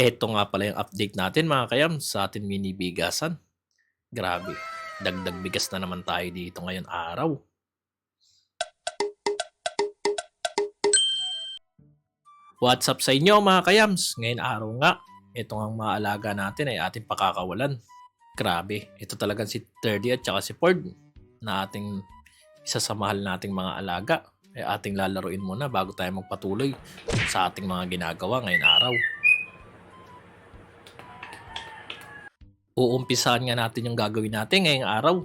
Eto nga pala yung update natin mga kayam sa ating mini bigasan. Grabe, dagdag bigas na naman tayo dito ngayon araw. What's up sa inyo mga kayams? Ngayon araw nga, ito ang maalaga natin ay ating pakakawalan. Grabe, ito talagang si 30 at saka si Ford na ating isa sa mahal nating mga alaga. Ay ating lalaruin muna bago tayo magpatuloy sa ating mga ginagawa ngayon araw. Uumpisahan nga natin yung gagawin natin ngayong araw.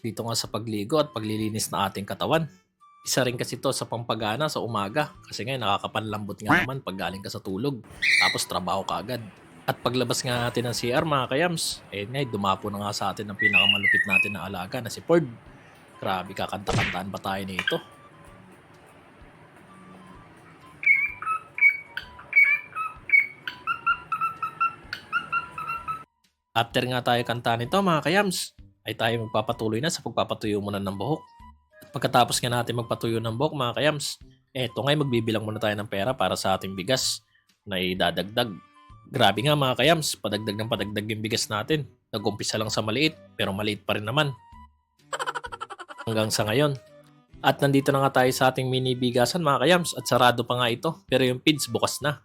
Dito nga sa pagligo at paglilinis ng ating katawan. Isa rin kasi to sa pampagana sa umaga. Kasi ngayon nakakapanlambot nga naman pag galing ka sa tulog. Tapos trabaho ka agad. At paglabas nga natin ng CR mga kayams, eh nga dumapo na nga sa atin ang pinakamalupit natin na alaga na si Ford. Grabe, kakanta-kantaan pa tayo nito. After nga tayo kanta nito mga kayams, ay tayo magpapatuloy na sa pagpapatuyo muna ng buhok. At pagkatapos nga natin magpatuyo ng buhok mga kayams, eto nga'y magbibilang muna tayo ng pera para sa ating bigas na idadagdag. Grabe nga mga kayams, padagdag ng padagdag yung bigas natin. Nag-umpisa lang sa maliit, pero maliit pa rin naman. Hanggang sa ngayon. At nandito na nga tayo sa ating mini bigasan mga kayams at sarado pa nga ito pero yung feeds bukas na.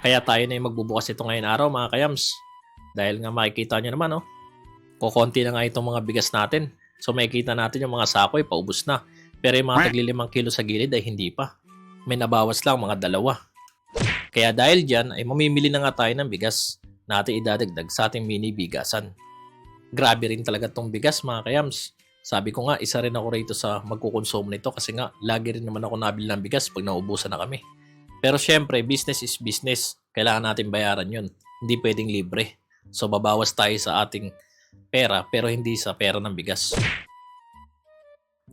Kaya tayo na yung magbubukas ito ngayon araw mga kayams. Dahil nga makikita nyo naman, oh. Kukonti na nga itong mga bigas natin. So makikita natin yung mga sakoy, paubos na. Pero yung mga tagli limang kilo sa gilid ay hindi pa. May nabawas lang mga dalawa. Kaya dahil dyan, ay mamimili na nga tayo ng bigas na ating idadagdag sa ating mini bigasan. Grabe rin talaga tong bigas mga kayams. Sabi ko nga, isa rin ako rito sa magkukonsume nito kasi nga, lagi rin naman ako nabili ng bigas pag naubusan na kami. Pero syempre, business is business. Kailangan natin bayaran yun. Hindi pwedeng libre. So babawas tayo sa ating pera pero hindi sa pera ng bigas.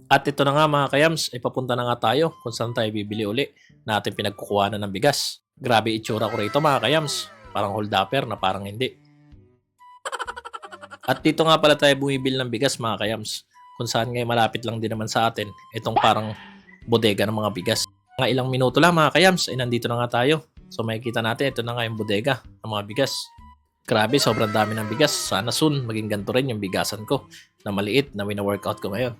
At ito na nga mga kayams, ipapunta na nga tayo kung saan tayo bibili uli na ating pinagkukuha na ng bigas. Grabe itsura ko rito mga kayams. Parang hold upper na parang hindi. At dito nga pala tayo bumibili ng bigas mga kayams. Kung saan ngayon malapit lang din naman sa atin itong parang bodega ng mga bigas. Mga ilang minuto lang mga kayams ay nandito na nga tayo. So makikita natin ito na nga yung bodega ng mga bigas. Grabe, sobrang dami ng bigas. Sana soon maging ganito rin yung bigasan ko na maliit na wina-workout ko ngayon.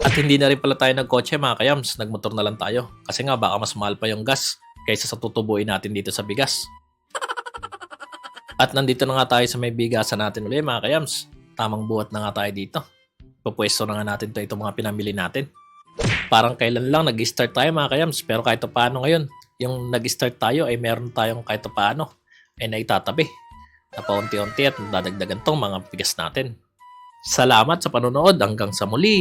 At hindi na rin pala tayo nagkotse mga kayams, nagmotor na lang tayo. Kasi nga baka mas mahal pa yung gas kaysa sa tutubuin natin dito sa bigas. At nandito na nga tayo sa may bigasan natin ulit mga kayams. Tamang buhat na nga tayo dito. Pupwesto na nga natin to itong mga pinamili natin. Parang kailan lang nag-start tayo mga kayams pero kahit paano ngayon, yung nag-start tayo ay meron tayong kahit paano ay naitatabi na paunti-unti at dadagdagan tong mga bigas natin. Salamat sa panonood hanggang sa muli!